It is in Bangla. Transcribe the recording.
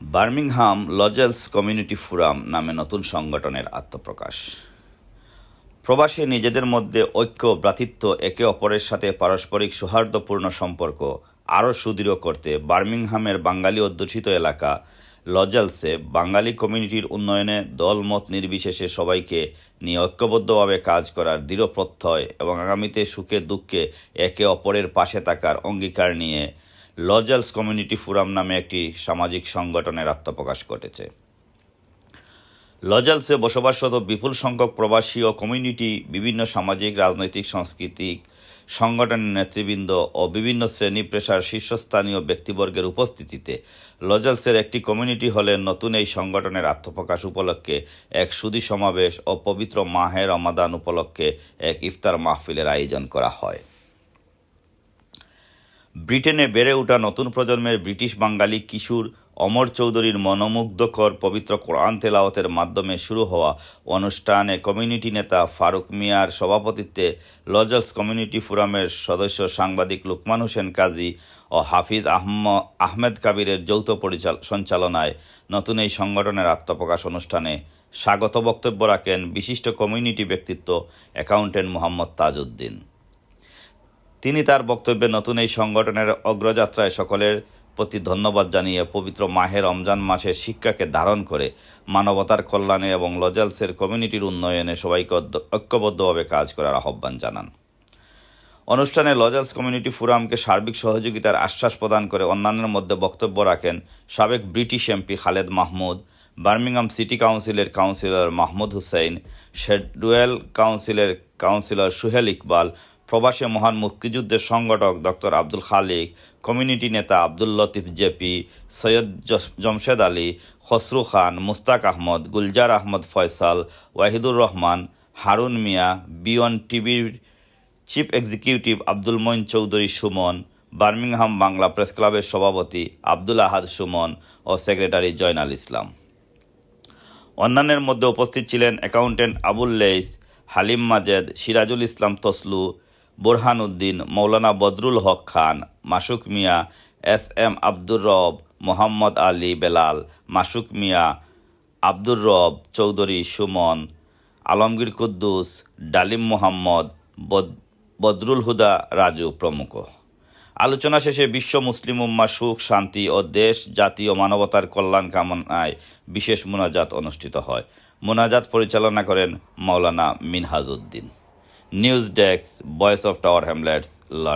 বার্মিংহাম লজেলস কমিউনিটি ফোরাম নামে নতুন সংগঠনের আত্মপ্রকাশ। প্রবাসে নিজেদের মধ্যে ঐক্য, ভ্রাতৃত্ব, একে অপরের সাথে পারস্পরিক সৌহার্দ্যপূর্ণ সম্পর্ক আরও সুদৃঢ় করতে বার্মিংহামের বাঙালি অধ্যুষিত এলাকা লজেলসে বাঙালি কমিউনিটির উন্নয়নে দলমত নির্বিশেষে সবাইকে নিয়ে ঐক্যবদ্ধভাবে কাজ করার দৃঢ় প্রত্যয় এবং আগামীতে সুখে দুঃখে একে অপরের পাশে থাকার অঙ্গীকার নিয়ে লজেলস কমিউনিটি ফোরাম নামে একটি সামাজিক সংগঠনের আত্মপ্রকাশ ঘটেছে। লজালসে বসবাসরত বিপুল সংখ্যক প্রবাসী ও কমিউনিটি, বিভিন্ন সামাজিক, রাজনৈতিক, সাংস্কৃতিক সংগঠনের নেতৃবৃন্দ ও বিভিন্ন শ্রেণি পেশার শীর্ষস্থানীয় ব্যক্তিবর্গের উপস্থিতিতে লজালসের একটি কমিউনিটি হলে নতুন এই সংগঠনের আত্মপ্রকাশ উপলক্ষে এক সুদী সমাবেশ ও পবিত্র মাহের রমাদান উপলক্ষে এক ইফতার মাহফিলের আয়োজন করা হয়। ব্রিটেনে বেড়ে ওঠা নতুন প্রজন্মের ব্রিটিশ বাঙালি কিশোর অমর চৌধুরীর মনোমুগ্ধকর পবিত্র কোরআন তেলাওয়াতের মাধ্যমে শুরু হওয়া অনুষ্ঠানে কমিউনিটি নেতা ফারুক মিয়ার সভাপতিত্বে লজলস কমিউনিটি ফোরামের সদস্য সাংবাদিক লুকমান হোসেন কাজী ও হাফিজ আহম আহমেদ কাবিরের যৌথ পরিচাল, সঞ্চালনায় নতুন এই সংগঠনের আত্মপ্রকাশ অনুষ্ঠানে স্বাগত বক্তব্য রাখেন বিশিষ্ট কমিউনিটি ব্যক্তিত্ব অ্যাকাউন্টেন্ট মোহাম্মদ তাজউদ্দিন। তিনি তার বক্তব্যে নতুন এই সংগঠনের অগ্রযাত্রায় সকলের প্রতি ধন্যবাদ জানিয়ে পবিত্র মাহের রমজান মাসের শিক্ষাকে ধারণ করে মানবতার কল্যাণে এবং লজালসের কমিউনিটির উন্নয়নে সবাইকে ঐক্যবদ্ধভাবে কাজ করার আহ্বান জানান। অনুষ্ঠানে লজালস কমিউনিটি ফোরামকে সার্বিক সহযোগিতার আশ্বাস প্রদান করে অন্যান্যের মধ্যে বক্তব্য রাখেন সাবেক British MP Khaled Mahmud, Birmingham city কাউন্সিলের কাউন্সিলর মাহমুদ হুসাইন, শেডুয়েল কাউন্সিলের কাউন্সিলর সুহেল ইকবাল প্রবাসী মহান মুক্তিযুদ্ধের সংগঠক ডক্টর আব্দুল খালিক, কমিউনিটি নেতা আব্দুল লতিফ জেপি, সৈয়দ জমশেদ আলী, খসরু খান, মুস্তাক আহমদ, গুলজার আহমদ ফয়সাল, ওয়াহিদুর রহমান, হারুন মিয়া বিয়ন টিভির chief executive Abdul Moin Chowdhury Sumon, Birmingham Bangla press ক্লাবের সভাপতি আব্দুল আহাদ সুমন ও সেক্রেটারি জয়নাল ইসলাম। অন্যান্যের মধ্যে উপস্থিত ছিলেন accountant Abul Lais, Halim Majed, Sirajul Islam Toslu Borhan Uddin Maulana Badrul Haque Khan, Masuk Miah S M Abdur Rob, Mohammad Ali Belal, মাসুক মিয়া আব্দুর রব, চৌধুরী সুমন, আলমগীর কুদ্দুস, ডালিম মোহাম্মদ, বদ- বদরুল হুদা রাজু প্রমুখ। আলোচনা শেষে বিশ্ব মুসলিম উম্মা সুখ, শান্তি ও দেশ জাতি ও মানবতার কল্যাণ কামনায় বিশেষ মোনাজাত অনুষ্ঠিত হয়। মোনাজাত পরিচালনা করেন মাওলানা Minhajuddin Newsdesk, Voice of Tower Hamlets, London.